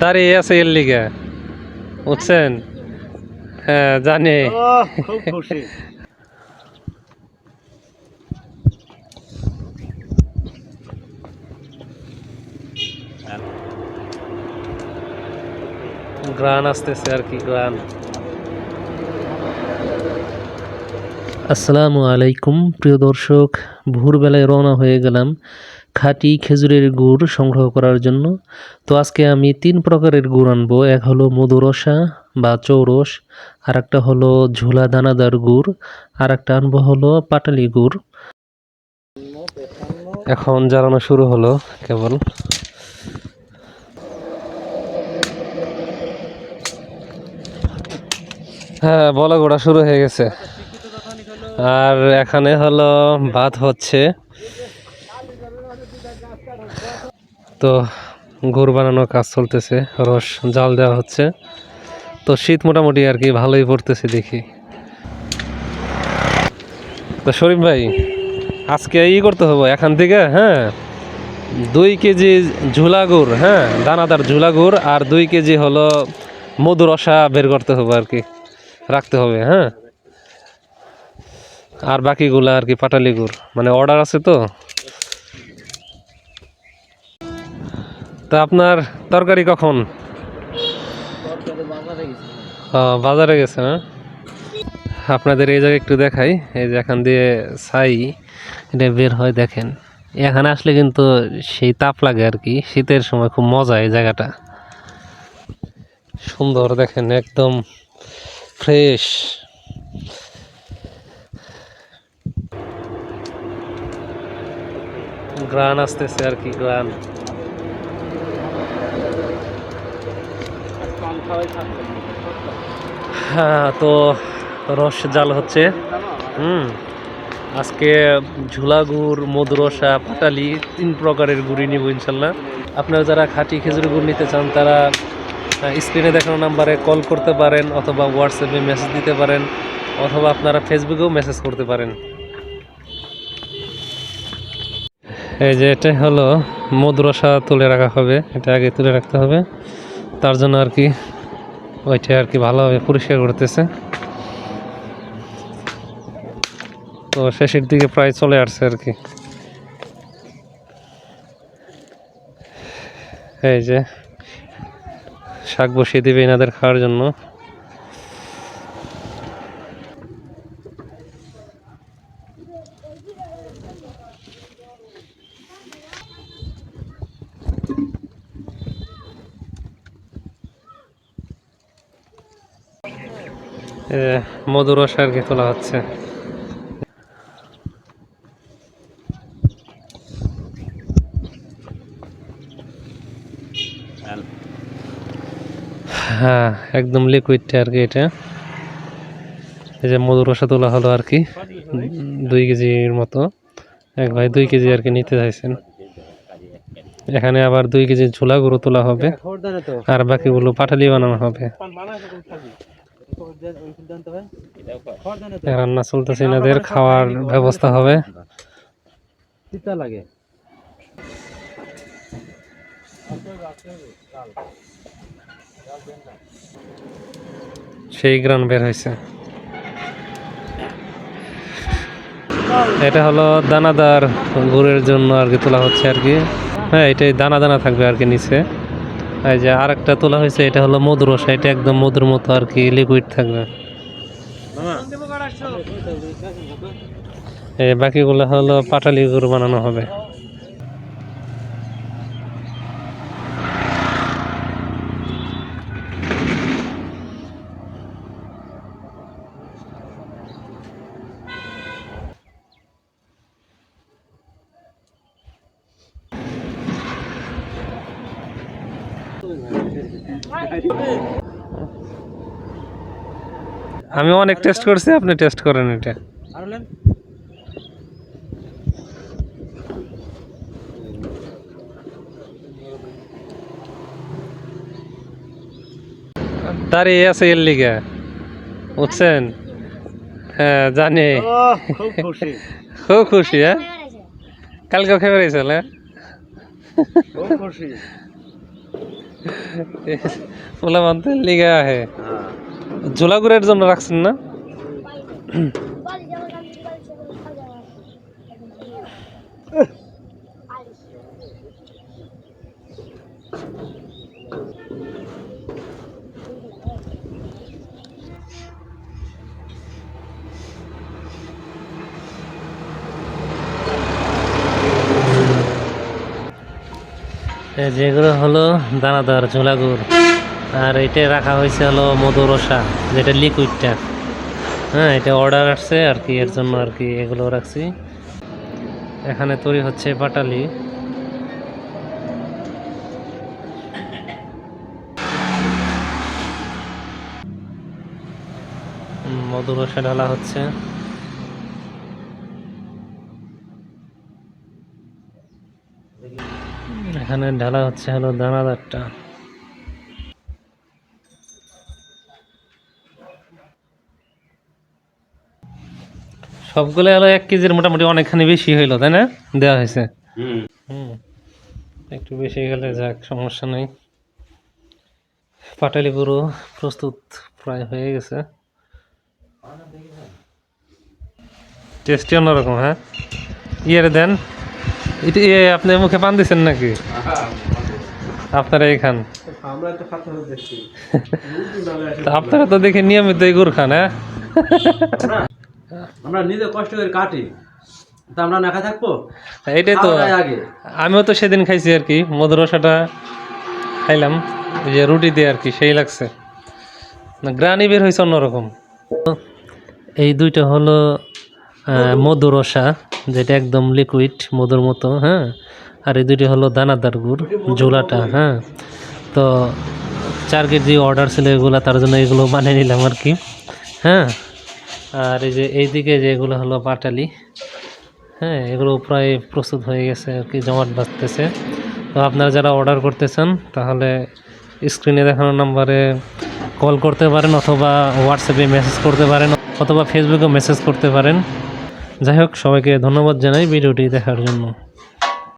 দাঁড়িয়ে আছে এর লিগে। বুঝছেন? হ্যাঁ জানি। গ্রান আসতেছে আর কি গ্রান। আসসালামু আলাইকুম প্রিয় দর্শক। ভোরবেলায় রওনা হয়ে গেলাম। খাঁটি খেজুরের গুড় সংগ্রহ করার জন্য। তো আজকে আমি তিন প্রকারের গুড় আনব। এক হলো মধুরসা বা চৌরস আর একটা হলো ঝোলা দানাদার গুড় আর একটা আনব হলো পাটালি গুড়। এখন জ্বালানো শুরু হলো কেবল। হ্যাঁ বলা গোড়া শুরু হয়ে গেছে। আর এখানে হলো ভাত হচ্ছে। তো গুড় বানানোর কাজ চলতেছে, রস, জাল দেওয়া হচ্ছে। তো শীত মোটামুটি আর কি ভালোই পড়তেছে দেখি। তো শরীফ ভাই, আজকে ই করতে হবে এখান থেকে হ্যাঁ? দুই কেজি ঝুলা গুড় হ্যাঁ? দানাদার ঝুলা গুড় আর দুই কেজি হলো মধু রসা বের করতে হবে আর কি, রাখতে হবে হ্যাঁ? আর বাকিগুলো আর কি পাটালি গুড় মানে অর্ডার আছে তো? তা আপনার তরকারি কখন? বাজারে গেছে না? আপনাদের এই জায়গায় একটু দেখাই। এই যে এখান দিয়ে ছাই, এটা বের হয় দেখেন। এখানে আসলে কিন্তু সেই তাপ লাগে আর কি। শীতের সময় খুব মজা এই জায়গাটা। সুন্দর দেখেন, একদম ফ্রেশ। গ্রান আসতেছে আর কি, গ্রান। হ্যাঁ তো রস জাল হচ্ছে। হুম, আজকে ঝুলা গুড় মধুরসা পাটালি, তিন প্রকারের গুড়ি নিব ইনশাল্লাহ। আপনারা যারা খাঁটি খেজুর গুড় নিতে চান, তারা স্ক্রিনে দেখানো নাম্বারে কল করতে পারেন অথবা হোয়াটসঅ্যাপে মেসেজ দিতে পারেন, অথবা আপনারা ফেসবুকেও মেসেজ করতে পারেন। এই যে এটা হলো মধুরসা তুলে রাখা হবে, এটা আগে তুলে রাখতে হবে। তার জন্য আর কি ওইটা আর কি ভালোভাবে পরিষ্কার করতেছে। তো শেষের দিকে প্রায় চলে আসছে আর কি। এই যে শাক বসিয়ে দেবে এনাদের খাওয়ার জন্য। মধুরস আর কি তোলা হচ্ছে। হ্যাঁ একদম লিকুইডটা আর কি এটা। এই যে মধুর রসা তোলা হলো আর কি দুই কেজির মতো। এক ভাই দুই কেজি আর কি নিতে চাইছেন। এখানে আবার দুই কেজি ঝোলা গরু তোলা হবে। আর বাকিগুলো পাটালি বানানো হবে। রান্না চলতেছে এনাদের খাওয়ার ব্যবস্থা হবে। লাগে। সেই গ্রান বের হয়েছে। এটা হলো দানাদার গুড়ের জন্য আর কি তোলা হচ্ছে আর কি। হ্যাঁ এটাই দানা দানা থাকবে আর কি নিচে। এই যে আর একটা তোলা হয়েছে, এটা হলো মধুর রসা। এটা একদম মধুর মতো আর কি লিকুইড থাকবে। এই বাকিগুলো হলো পাটালি গুড় বানানো হবে। আমি অনেক টেস্ট করছি আপনি টেস্ট করেন এটা। হলেন দাঁড়িয়ে আছে এর লিগে। বুঝছেন? হ্যাঁ জানি। খুব খুশি। হ্যাঁ? কালকে খেয়ে বেরিয়েছিল হ্যাঁ? খুব খুশি। পোলা মানতে লিগা আহে ঝোলাগুড়ের জন্য রাখছেন না? এই যেগুলো হলো দানাদার, ঝোলাগুড়, আর এটা রাখা হয়েছে হলো মধুরসা যেটা লিকুইডটা। হ্যাঁ এটা অর্ডার আসছে আর কি, এর জন্য আর কি এগুলো রাখছি। এখানে তৈরি হচ্ছে পাটালি মধুরসা ঢালা হচ্ছে। এখানে ঢালা হচ্ছে হলো দানাদারটা। সবগুলো হলো এক কেজির মোটামুটি অনেকখানি বেশি হইল তাই না? দেওয়া হয়েছে। হুম। একটু বেশি গেলে যাক সমস্যা নেই। পাটালি পুরো প্রস্তুত প্রায় হয়ে গেছে। টেস্টি অন্যরকম হ্যাঁ? ইয়ে দেন। এটা আপনি মুখে পান দিচ্ছেন নাকি? আপনারা এখান আপনারা তো দেখে নিয়মিত এই গুড় খান হ্যাঁ? আমরা নিজে কষ্ট করে কাটি। তা আমরা না থাকব? আমিও তো সেদিন খাইছি আর কি মধুরসাটা খাইলাম। ওই যে রুটি দিয়ে আর কি সেই লাগছে। না গ্রানি বের হয়েছে অন্যরকম। এই দুইটা হলো মধুরসা যেটা একদম লিকুইড মধুর মতো হ্যাঁ? আর এই দুটি হলো দানাদার গুড় ঝোলাটা হ্যাঁ? তো চার কেজি অর্ডার ছিল এগুলো, তার জন্য এগুলো বানিয়ে নিলাম আর কি হ্যাঁ? আর এই যে এইদিকে যে এগুলো হলো পাটালি হ্যাঁ? এগুলো প্রায় প্রস্তুত হয়ে গেছে আর কি, জমাট বাঁচতেছে তো আপনারা যারা অর্ডার করতেছেন, তাহলে স্ক্রিনে দেখানো নাম্বারে কল করতে পারেন অথবা হোয়াটসঅ্যাপে মেসেজ করতে পারেন, অথবা ফেসবুকে মেসেজ করতে পারেন। যাই হোক সবাইকে ধন্যবাদ জানাই ভিডিওটি দেখার জন্য।